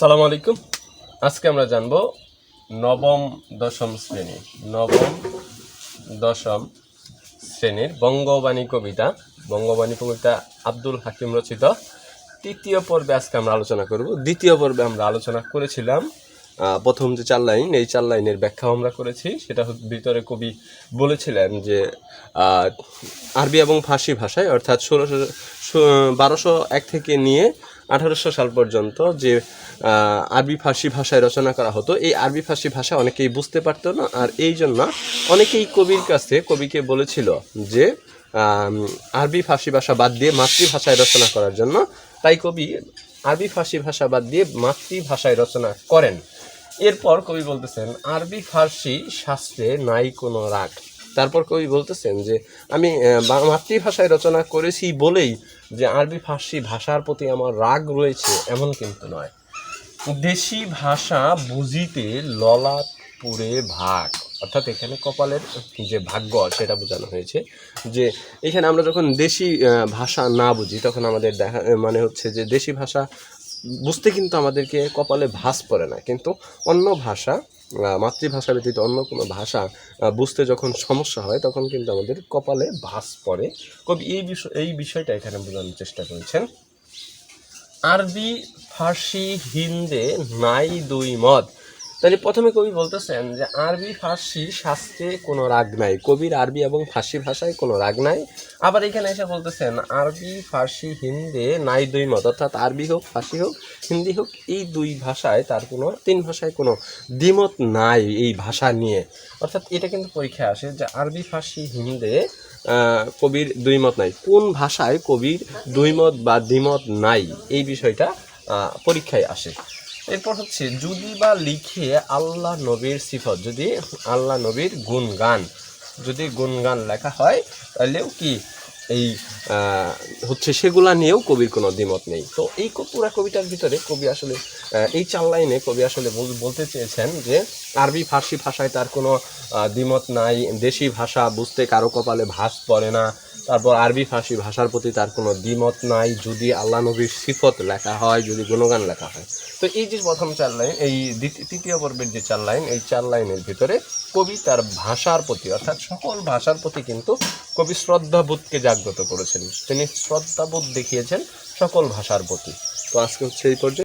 আসসালামু আলাইকুম। আজকে আমরা জানব নবম দশম শ্রেণি। নবম দশম শ্রেণির বঙ্গবাণী কবিতা। বঙ্গবাণী কবিতা আব্দুল হাকিম রচিত। তৃতীয় পর্বে আজকে আমরা আলোচনা করব। দ্বিতীয় পর্বে আমরা আলোচনা করেছিলাম প্রথম যে চার লাইন, এই চার লাইনের ব্যাখ্যাও আমরা করেছি। সেটা ভিতরে কবি বলেছিলেন যে আরবি এবং ফার্সি ভাষায়, অর্থাৎ ষোলোশো বারোশো এক থেকে নিয়ে আঠারোশো সাল পর্যন্ত যে আরবি ফার্সি ভাষায় রচনা করা হতো, এই আরবি ফার্সি ভাষা অনেকেই বুঝতে পারতো না, আর এই জন্য অনেকেই কবির কাছে, কবিকে বলেছিল যে আরবি ফার্সি ভাষা বাদ দিয়ে মাতৃভাষায় রচনা করার জন্য, তাই কবি আরবি ফার্সি ভাষা বাদ দিয়ে মাতৃভাষায় রচনা করেন। এরপর কবি বলতেছেন, আরবি ফার্সি শাস্ত্রে নাই কোনো রাগ। তারপর কবি বলতেছেন যে, আমি মাতৃভাষায় রচনা করেছি বলেই যে, আরবি ফার্সি ভাষার প্রতি আমার রাগ রয়েছে এমন কিন্তু নয়। দেশি ভাষা বুঝিতে ললাট পুরে ভাগ, অর্থাৎ এখানে কপালের যে ভাগ্য, সেটা বোঝানো হয়েছে যে, এখানে আমরা যখন দেশি ভাষা না বুঝি, তখন আমাদের দেখা মানে হচ্ছে যে, দেশি ভাষা বুঝতে কিন্তু আমাদেরকে কপালে ভাস পড়ে না। কিন্তু অন্য ভাষা মাতৃভাষা ব্যতীত অন্য কোনো ভাষা বুঝতে যখন সমস্যা হয়, তখন কিন্তু আমাদের কপালে ভাস পড়ে। কবি, এই বিষয়, এই বিষয়টা এখানে বোঝানোর চেষ্টা করেছেন। আরবি, ফার্সি, হিন্দে নাই দুই মত। তাহলে প্রথমে কবি বলতেছেন যে, আরবি, ফার্সি শাস্ত্রে কোনো রাগ নাই। কবির আরবি এবং ফার্সি ভাষায় কোনো রাগ নাই। আবার এখানে এসে বলতেছেন, আরবি, ফার্সি, হিন্দি নাই দুই মত। অর্থাৎ আরবি হোক, ফার্সি হোক, হিন্দি হোক, এই দুই ভাষায় তার কোনো, তিন ভাষায় কোনো দ্বিমত নাই এই ভাষা নিয়ে। অর্থাৎ এটা কিন্তু পরীক্ষায় আসে যে, আরবি, ফার্সি, হিন্দে কবির দুই মত নাই। কোন ভাষায় কবির দুই মত বা দ্বিমত নাই? এই বিষয়টা পরীক্ষায় আসে। এরপর হচ্ছে, যদি বা লিখে আল্লাহ নবীর সিফত, যদি আল্লাহ নবীর গুণগান, যদি গুণগান লেখা হয় তাহলেও কি এই হচ্ছে সেগুলা নিয়েও কবির কোনো দ্বিমত নেই। তো এই পুরা কবিতার ভিতরে কবি আসলে এই চার লাইনে কবি আসলে বল- বলতে চেয়েছেন যে, আরবি, ফার্সি ভাষায় তার কোনো দ্বিমত নাই, দেশি ভাষা বুঝতে কারও কপালে ভাস পড়ে না তারপর আরবি ফার্সি ভাষার প্রতি তার কোনো দ্বিমত নাই, যদি আল্লাহ নবীর সিফত লেখা হয়, যদি গুণগান লেখা হয়। তো এই যে প্রথম চার লাইন, এই তৃতীয় পর্বের যে চার লাইন, এই চার লাইনের ভিতরে কবি তার ভাষার প্রতি, অর্থাৎ সকল ভাষার প্রতি কিন্তু কবি শ্রদ্ধাবোধকে জাগ্রত করেছেন। তিনি শ্রদ্ধাবোধ দেখিয়েছেন সকল ভাষার প্রতি। তো আজকে হচ্ছে এই পর্যায়ে